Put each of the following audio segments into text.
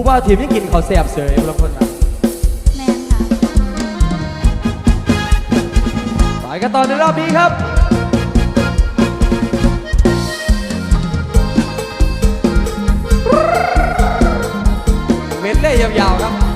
ผู้บ่าวทีมยังกินข้าวแซ่บเสยบางคนนะแมนค่ะ ไปกันต่อในรอบนี้ครับ เม็ดเล่ยาวๆครับ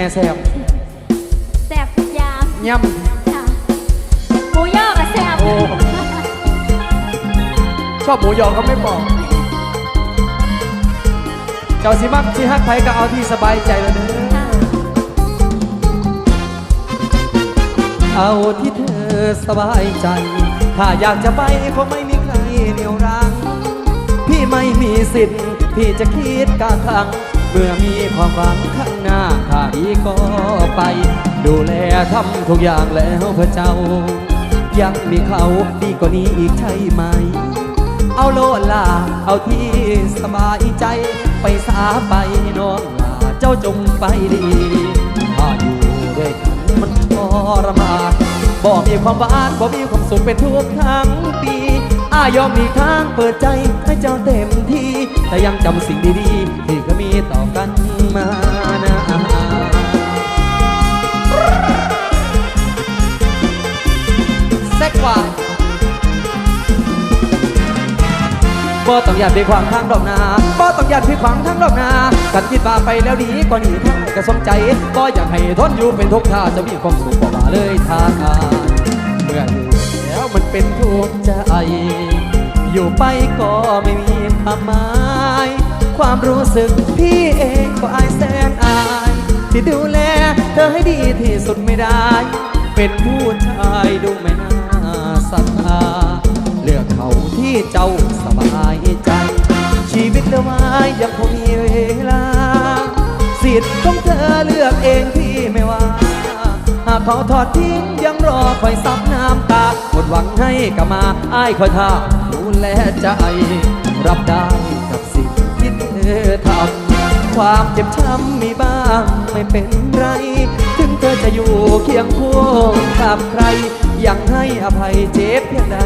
แน่แซ่บแซ่บทุกอย่างย่ค่ะหมูย่อกับแซ่บำโอ้ชอบหมูยอก็ไม่บอก เจ้าสิมักสิฮักไผก็เอาที่สบายใจแล้วเด้อ ค่ะเอาที่เธอสบายใจ ถ้าอยากจะไปคงไม่มีใครเหนี่ยวรั้ง พี่ไม่มีสิทธิ์ที่จะคิดกาครั้ง เมื่อมีความหวังข้างหน้าถ้าดีก็ไป ดูแลทำทุกอย่างแล้วพื่อเจ้า ยังมีเขาดีกว่านี้อีกใช่ไหม เอาโลดลาเอาที่สบายใจ ไปสาไปน้องลาเจ้าจงไปดีถ้าอยู่ด้วยกันมันทรมานบ่มีความหวานบ่มีความสุขเป็นทุกทั้งปีายอมมีทางเปิดใจให้เจ้าเต็มที่ แต่ยังจำสิ่งดีๆ ที่ก็มีต่อกันมานะแซกว่าบ่ต้องอยากไปขวางทางดอกนาบ่ต้องอยากไปขวางทางดอกนากันคิดว่าไปแล้วดีกว่านี้ทางก็สมใจบ่อยากให้ทนอยู่เป็นทุกข์ถ้าจะมีความสุขบ่มาเลยทางเมื่ออยู่ มันเป็นทุกข์ใจ อยู่ไปก็ไม่มีความหมาย ความรู้สึกพี่เองก็อายแสนอาย ที่ดูแลเธอให้ดีที่สุดไม่ได้ เป็นผู้ชายดูไม่น่าศรัทธาเลือกเขาที่เจ้าสบายใจ ชีวิตเลือไว้ยังคงมีเวลา สิทธิ์ของเธอเลือกเอง เขาทอดทิ้งยังรอคอยซับน้ำตาหมดหวังให้กลับมาอ้ายคอยท่าดูแลใจ รับได้กับสิ่งที่เธอทำความเจ็บช้ำมีบ้างไม่เป็นไร ถึงเธอจะอยู่เคียงคู่กับใคร ยังให้อภัยเจ็บเพียงใด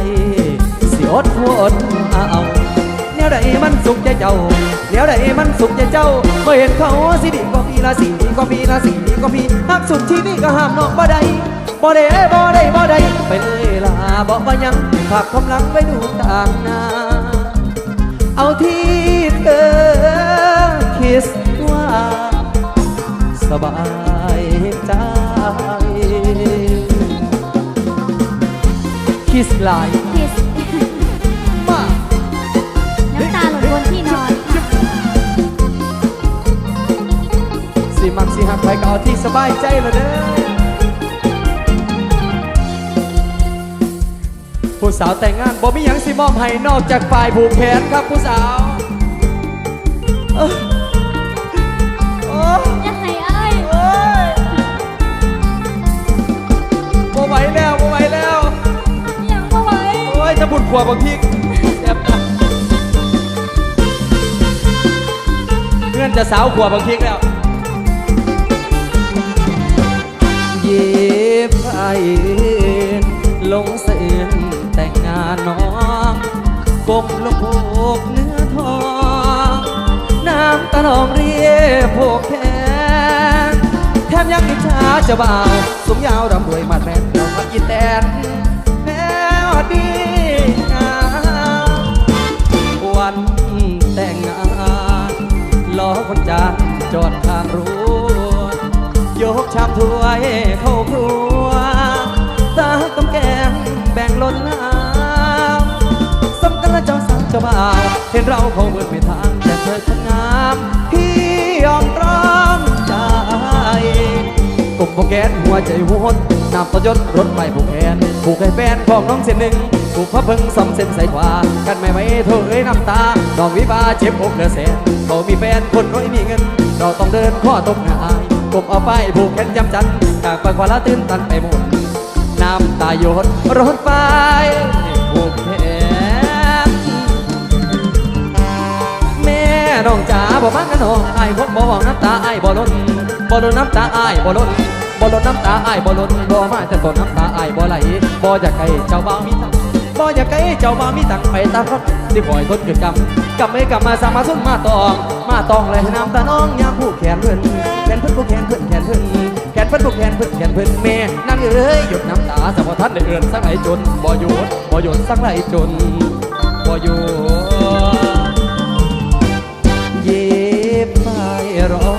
สิอดทนเอาแนวใดมันสุขใจเจ้าว สุขใจเจ้าเมื่อเห็นเขาสิดีก็มีละสีดีก็มีละสีดีก็มีหักสุดที่นี่ก็ห้ามน้องบ่ได้บ่ได้บ่ได้บ่ได้ไปเลยล่ะบอกว่ายังฝากความหลังไว้ดูต่างหน้าเอาที่เธอคิดว่าสบายใจคิสไลน์คิ บายใจละเด้อผู้สาวแต่งงานบ่มีหยังสิมอบให้นอกจากฝ่ายผูกแขนครับผู้สาวเอ้อโอ้อย่าให้อ้ายโอ้ยบ่ไหวแล้วบ่ไหวแล้วยังบ่ไหวโอ้ยจะบุดขวบบางทีแอบนะเพื่อนจะสาวขวบบางทีแล้ว เย็บไผ่ลงเสื่นแต่งงานน้องกลมลงโพกเนื้อทอง น้ำตาหนองเรียโพกแขนแถมยังอิจฉาจะบ่าวสมยาวรำรวยมาแมนเราพักอีแตนแนวดีงามวันแต่งงานล้อคนจานจอด กชามถ้วยเข้าครัวตาตำแกงแบ่งล้นน้ำสำกันและเจ้าสาวเจ้าบ่าวเห็นเราเขาเบิดไม่ทางแต่เธอช่างงามพี่ยอมรองใจกบโปแกนหัวใจหัวนนำต่อยศรถไปผูกแขนผูกให้แฟนของน้องเส้นหนึ่งผูกพระพึงสองเส้นใส่ขวากันไม่ไหวเธอเอ้ยน้ำตาดอกวิวาเจ็บอกเหลือแสนเขามีแฟนคนร้อยมีเงิน เราต้องเดินข้อตกหน้า อายกเอาไปผูกแขนจำจันจากปควาละตื้นตันไปหมดน้ำตาหยดรถไฟผูกแขนแม่น้องจ๋าบ่มักกันน้องไอ้ายพบบ่หวังน้ำตาไอ้บ่ล้นบ่ล้นน้ำตาไอ้บ่ล้นบ่ล้นน้ำตาไอ้บ่ล้นบ่มาจะตนน้ำตาไอ้บ่ไหลบ่อยากให้เจ้าบ่าวมีตัง บ่อยากให้เจ้าบ่ามีตังไปตามคนที่ปล่อยทนเกิดกรรมกรรมไม่กรรมมาสามาสุ่มาตอง มาตองเลยให้น้ำตาน้องยามผูกแขนเพิ่นแขนเพิ่นผูกแขนเพิ่นแขนเพิ่นแขนเพิ่นผูกแขนเพิ่นแขนเพิ่นแม่นั่งเอ้ยหยุดน้ำตาสะพอทันได้เอื่นสักไหลจนบ่หยุดบ่หยุดสักไหลจนบ่หยุดเย็บไปรอ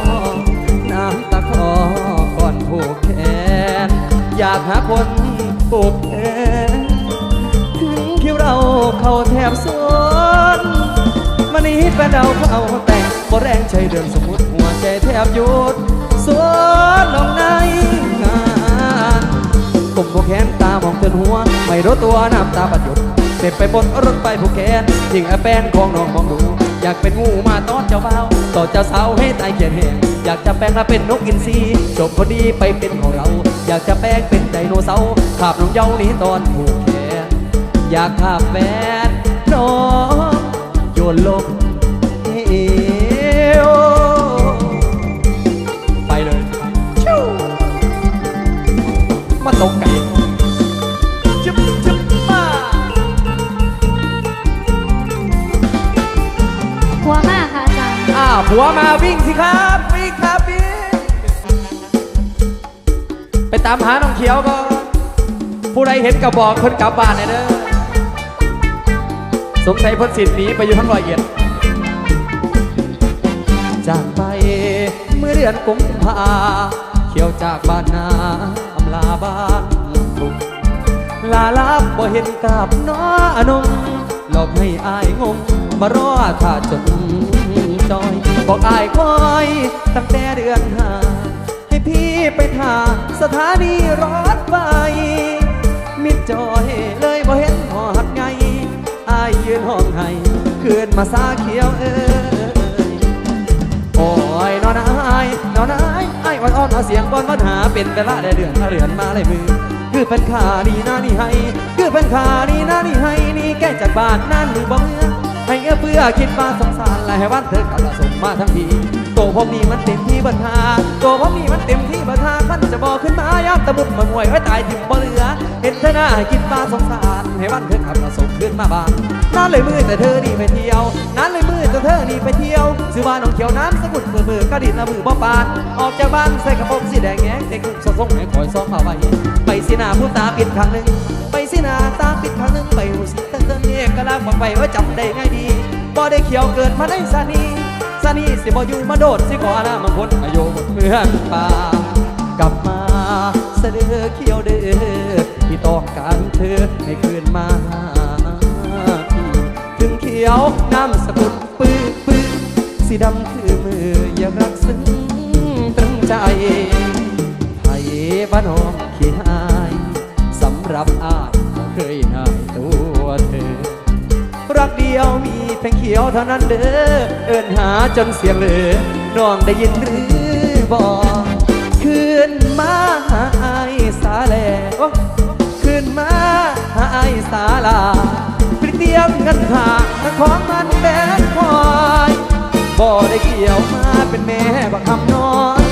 น้ำตาคลอก่อนผูกแขนอยากหาคนผูก เข้าแทบสวนมันนี้แฟนเราเข้าแต่งบ่แรงใจเดิมสมมติหัวใจแทบหยุดสวนลงในงานกลมผูกแขนตามองจนหัว ไม่รู้ตัวน้ำตาปัดหยุดเต็มไปบนรถไปผูกแขนทิ้งไอ้แป้นของน้องมองดู อยากเป็นงูมาตอนเจ้าเบาต่อเจ้าสาวให้ตายเขียนแหงอยากจะแปลงมาเป็นนกอินทรีจบพอดีไปเป็นของเรา อยากจะแปลงเป็นไดโนเสาร์ขาบน้องเย้านี้ตอนผูก อยากขับแฟนน้องโยนลงเอวไปเลยชิวมาตกไก่จึ๊บจึ๊บมาหัวมากค่ะอาจารย์อ้าวผัวมาวิ่งสิครับวิ่งครับวิ่งไปตามหาน้องเขียวก่อนผู้ใดเห็นก็บอกคนกลับบ้านหน่อยเด้อ สงสัยพ้นสิทธิ์หนีไปอยู่ทั้งรอยเอ็ดจากไปเมื่อเดือนกุมภาเขียวจากบ้านนาอำลาบ้านทุ่งลาลับบ่เห็นกับน้ออนงหลอกให้อายงงมารอท่าจนจอย บอกอายคอยตั้งแต่เดือนหาให้พี่ไปท่าสถานีรถไฟมิดจอยเลยบ่เห็นหอ ยืนห้องให้คืนมาซาเขียวเอ้ยโอ้ยนอนอายนอนอายอายอ่อนอ่อนเอาเสียงบอลมาหาเป็นเวลาได้เดือนมาเรือนมาเลยมือ คือเป็นขาดีนะนี่ให้ คือเป็นขาดีนะนี่ให้นี่แก้จากบ้านนั่นหรือบ่เมื่อให้เอื้อเพื่อคิดว่าสงสารและให้วันเธอกลับมาส่งมาทั้งที โตผมนี่มันเต็มที่บัญหาโตผมนี่มันเต็มที่บัญหาขั้นจะบ่ขึ้นมายามตะมุดมางวยไว้ตายถิ่มบ่เหลือ เห็นเธอหน้ากินปลาสงสารให้บ้านเธอขับมาส่งขึ้นมาบ้านนั่นเลยมือแต่เธอนี่ไปเที่ยวนั่นเลยมือแต่เธอนี่ไปเที่ยวซื้อบ้านน้องเขียวน้ำสกุลมือมือกระดินละมือบ่ปานออกจากบ้านใส่กระโปรงสีแดงแงงเด็กลูกสะสงให้คอยซ้อมมาไว้ไปสิหนาผู้ตาปิดครั้งหนึ่งไปสิหนาตาปิดครั้งหนึ่งไปหูสิเธอเนี่ยกะลาบอกไปว่าจำได้ง่ายดีบ่ได้เขียวเกิดมาได้สานี สนีสิบอยู่มาโดดสิขออนามังคนอายุเมืองป่ากลับมาเสดอเขียวเดือที่ต้องการเธอให้คืน เอินหาจนเสียงเหลือน้องได้ยินหรือบอกคืนมาหาไอสาแลโอ้คืนมาหาไอสาลาเปรียบเงินหาของมันแบกคอยบ่ได้เกี่ยวมาเป็นแม่บักคำน้อย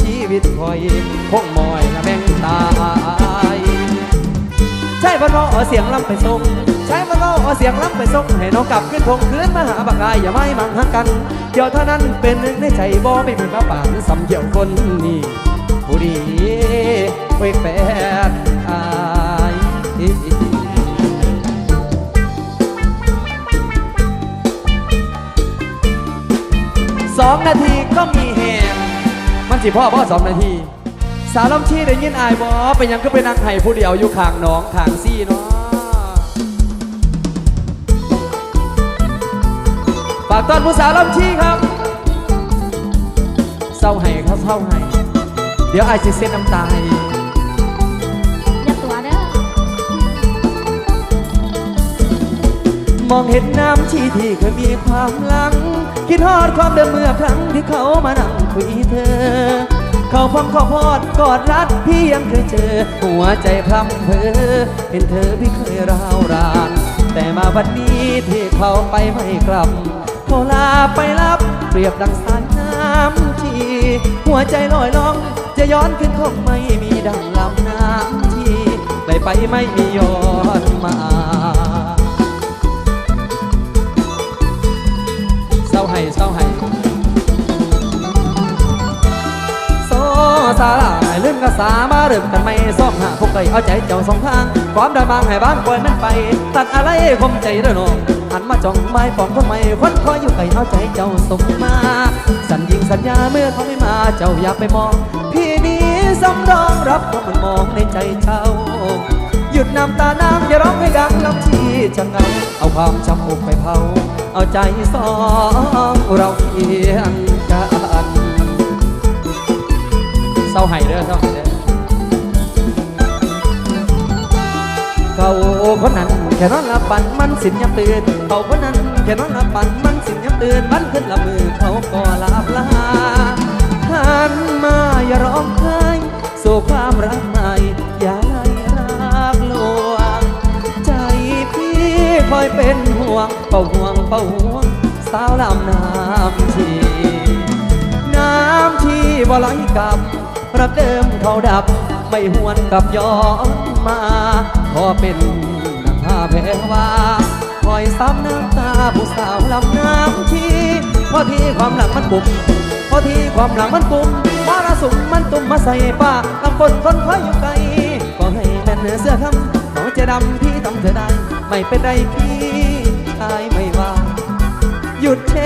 ชีวิตคอยคงมอยละแม่งตา ยใช่บ้านเราเอาเสียงลำไปส่งใช่บ้านเราเอาเสียงลำไปส่งให้น้องกลับขึ้นทงคืนมาหาบักายอย่าไม่มังหักกันเดี๋ยวเท่านั้นเป็นหนึ่งในใจบ่ไม่มีมาป่านสำเกี่ยวคนนี้ผู้ดีเวกแปดอายสองนาทีก็มีแหงมันสิพ่อพ่อสองนาที สาวลำชีได้ยินอายบอเป็นยังก็เป็นนางไห้ผู้เดียวอยู่ข้างน้องข้างซี่เนาะฝากต้อนผู้สาวลำชีครับเศร้าไห้ครับเศร้าไห้เดี๋ยวอายสิเส้นน้ำตาให้อย่าตัวเด้อมองเห็นน้ำชีที่เคยมีความหลัง คิดฮอดความเดิมเมื่อครั้งที่เขามานั่งคุยเธอ เขาพร้อมขอพอดกอดรัดพี่ยังเคยเจอ หัวใจพร่ำเพอเห็นเธอพี่เคยร้าวราน แต่มาวันนี้ที่เขาไปไม่กลับเขาลาไปรับเปรียบดังสายน้ำชีหัวใจลอยล่อง จะย้อนขึ้นคงไม่มีดังลำน้ำชีไปไปไม่มีย้อนมาเศร้าให้เศร้าให้ ซาลายลืมกระสามาเริ่มกันไม่ซ่อมหาพวกไก่เอาใจเจ้าสองทาง ความได้บางให้บ้านปล่อยมันไป ตัดอะไรคมใจเด้อน้องหันมาจ้องไม้ปองคนใหม่ควันคอยอยู่ไก่เอาใจเจ้าส่งมาสัญญิงสัญญาเมื่อเขาไม่มาเจ้าอย่าไปมอง พี่นี้สำรองรับความมันมองในใจเจ้าหยุดน้ำตาน้ำอย่าร้องให้ดังลำที่จะเงาเอาความจำอกไปเผา เอาใจสองเราเคียงกัน ศร้าไห้เด้อเศร้าไห้เด้อเขาคนนั้นแค่นอนลับฝันมันสินยามตื่นเขาคนนั้นแค่นอนลับฝันมันสินยามตื่นมันขึ้นละมือเขาก็ลับลาหันมาอย่าร้องไห้สู่ความรักใหม่อย่าไล่รักลวงใจพี่คอยเป็นห่วงเป่าห่วงเป่าห่วงสาวลำน้ำชีน้ำที่บ่ไหลกลับ รับเดิมเขาดับไม่หวนกลับย้อนมาขอเป็นนางหาแพรว่าคอยซ้ำน้ำตาผู้สาวลำน้ำชีพอที่ความหลังมันปุ่มพอที่ความหลังมันปุ่มมรสุมมันตุ่มมาใส่ป้าลำฝนคนคอยอยู่ไกลก็ให้แม่นเสื้อคำเขาจะดำพี่ทำเธอได้ ไม่เป็นไรพี่ชายไม่ว่า หยุดเช